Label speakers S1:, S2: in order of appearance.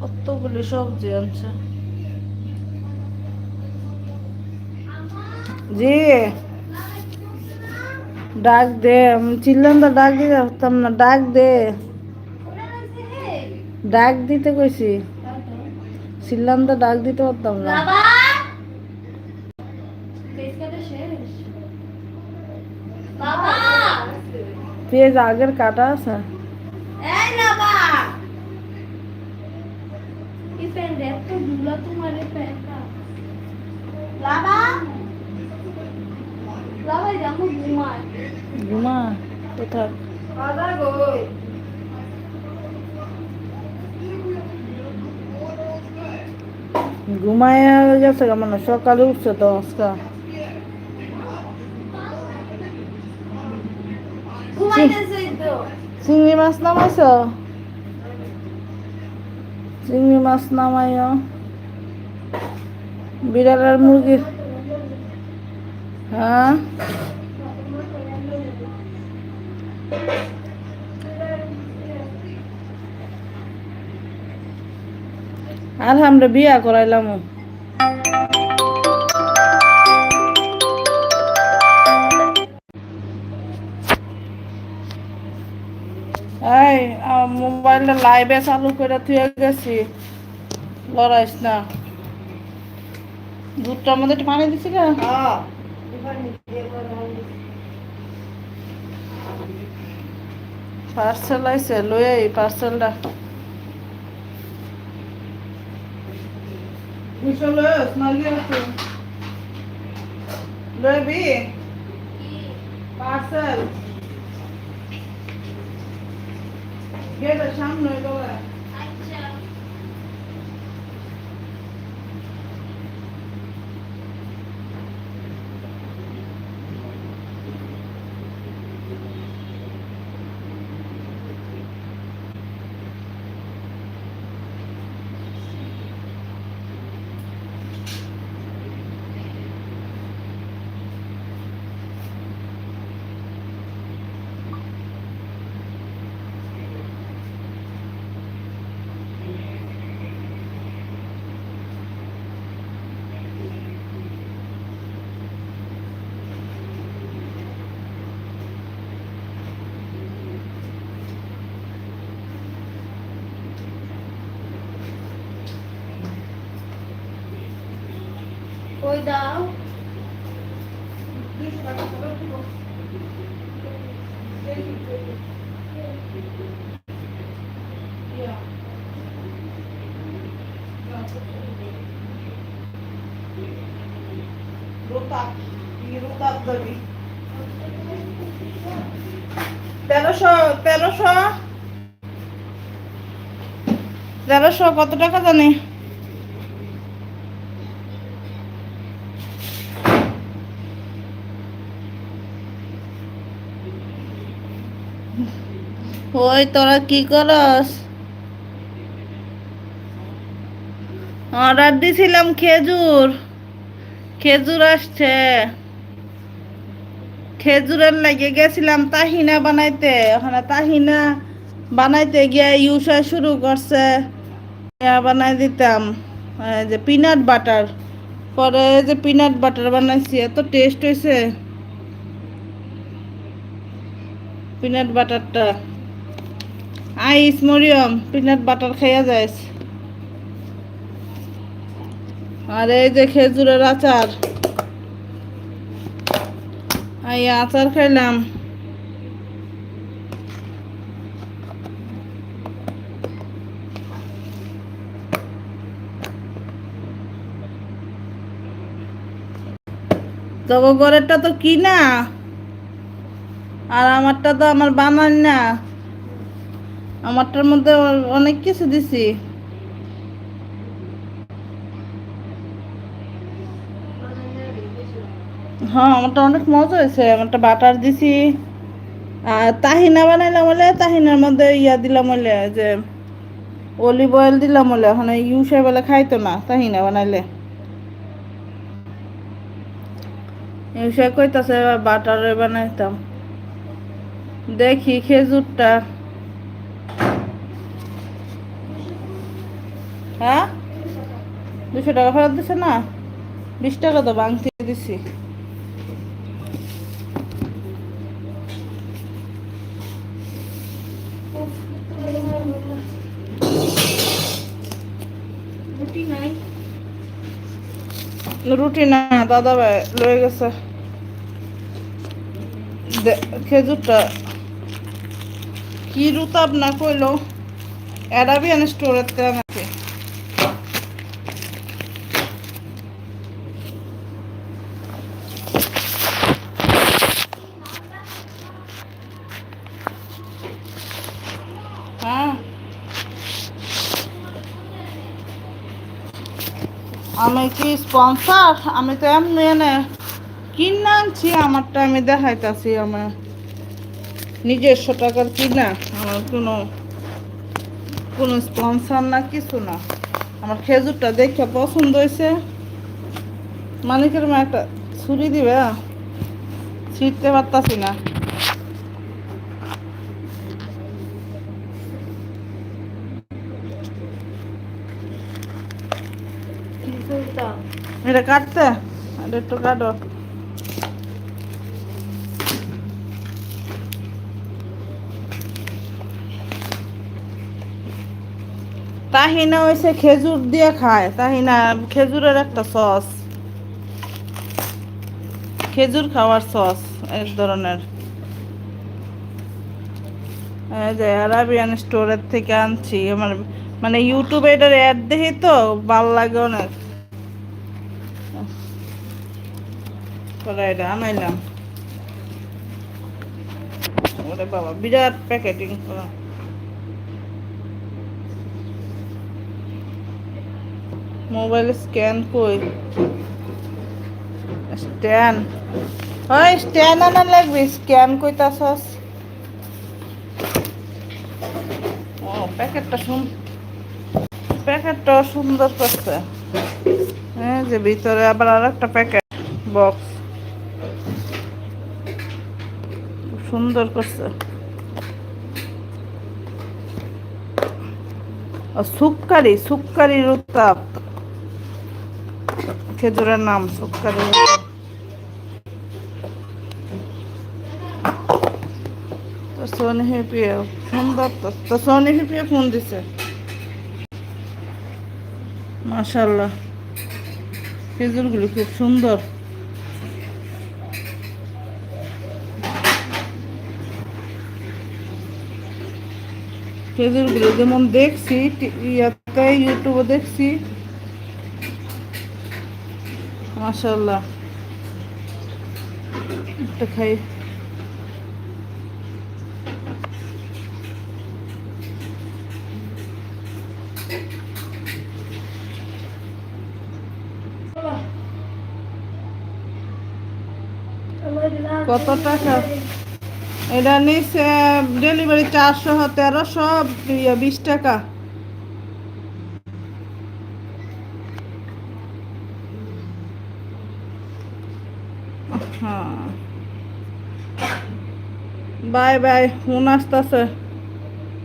S1: কতগুলি সবজি আনছে। জি। ডাক দে আমি চিল্লাম তো ডাক দিতে পারতাম না ডাক দে। ডাক দিতে কইছি। চিল্লাম তো ডাক দিতে পারতাম না। পেঁয়াজ আগের কাটা আছে
S2: এই বাবা এই প্যান্ট এত এই প্যান্টটা বাবা বাবা দেখো ঘুমায়
S1: ঘুমা কোথা
S2: বাবা গো
S1: ঘুমায় গেছে মানে সকালে উঠছে তো আজকে চিংড়ি মাছ নামাইছ চিংড়ি মাছ নামাইও বিড়াল আর মুরগি হ্যাঁ? আর আমরা বিয়া করাইলাম মোবাইলটা লাইভে চালু করে থুয়ে গেছি। লড়াইস না। দুধটার মধ্যে একটু পানি দিছি না পার্সেল আইছে লয়ে এই পার্সেলটা পার্সেল গেটের সামনে
S2: কই দাও।
S1: তেরোশো তেরোশো। তেরোশো কত টাকা জানি? ওই তোরা কি করস? অর্ডার দিছিলাম খেজুর। খেজুর আসছে। খেজুরের লাগে গেছিলাম তাহিনা বানাইতে। ওখানে তাহিনা বানাইতে গিয়ে ইউসা শুরু করছে। বানাই দিতাম। যে পিনাট বাটার পরে যে পিনাট বাটার বানাইছি, এত টেস্ট হয়েছে পিনাট বাটারটা আইস, মরিয়ম পিনাট বাটার খাইয়া যায় আর এই যে খেজুরের আচার। আচার খাইলাম। তবে ঘরেরটা তো কিনা। আর আমারটা তো আমার বানান না। আমারটার মধ্যে অনেক কিছু দিছি। হ্যাঁ আমারটা অনেক মজা হয়েছে। আমারটা বাটার দিছি। আর তাহিনা বানাইলাম বলে, তাহিনার মধ্যে ইয়া দিলাম বলে, যে অলিভ অয়েল দিলাম বলে। ওখানে ইউসে বলে খাইতো না, তাহিনা বানাইলে। ইউসে কইতাছে বাটারে বানাইতাম। দেখি খেজুরটা। হ্যাঁ? দুশো টাকা ফেরত দিছে না? বিশ টাকা তো বাংতি দিছি।
S2: রুটি
S1: না দাদা ভাই লয়ে গেছে। খেজুরটা কি রুতাব না কইলো? অ্যারাবিয়ান স্টোরের থেকে হ্যাঁ। আমি কি স্পন্সর আমি তো এমনি এনে কিনে আনছি, আমারটা আমি দেখাইতাছি আমার নিজস্ব টাকার কিনা আমার কোনো কোনো স্পন্সর না কিছু না। আমার খেজুরটা দেখে পছন্দ হয়েছে। মালিকের মা একটা ছুরি দিবে ছিঁড়তে পারতাছি না। এটা কাটতে এটা একটু কাটো। তাহিনা হয়েছে খেজুর দিয়ে খায়। তাহিনা, খেজুরের একটা সস। খেজুর খাওয়ার সস, এক ধরনের। যে আরাবিয়ান স্টোরের থেকে আনছি। আমার মানে ইউটিউবে এটার অ্যাড দেখি তো, ভালো লাগে অনেক। এটা আনাইলাম। ওরে বাবা, বিরাট প্যাকেটিং। করা মোবাইল স্ক্যান কই? স্ট্যান্ড হয় স্ট্যান্ড আনা লাগবে, স্ক্যান কইতাছস। ও, প্যাকেটটা শুন প্যাকেটটা সুন্দর করছে। হ্যাঁ যে ভিতরে আবার আর একটা প্যাকেট, বক্স। সুন্দর করছে। ও সুক্কারি সুক্কারি রুতাপ খেজুরের নাম সুক্কারি সোনি হিপিয়ে ফোন দিছে। মাশাল্লাহ খেজুরগুলি খুব সুন্দর। খেজুরগুলো যেমন দেখছি ইয়াতে, ইউটিউবে দেখছি মাশাল্লাহ একটা খাই। কত টাকা? এটা নিচ্ছে ডেলিভারি চারশো তেরোশো ইয়ে, বিশ টাকা হ্যাঁ বাই বাই ফোন আসতেছে।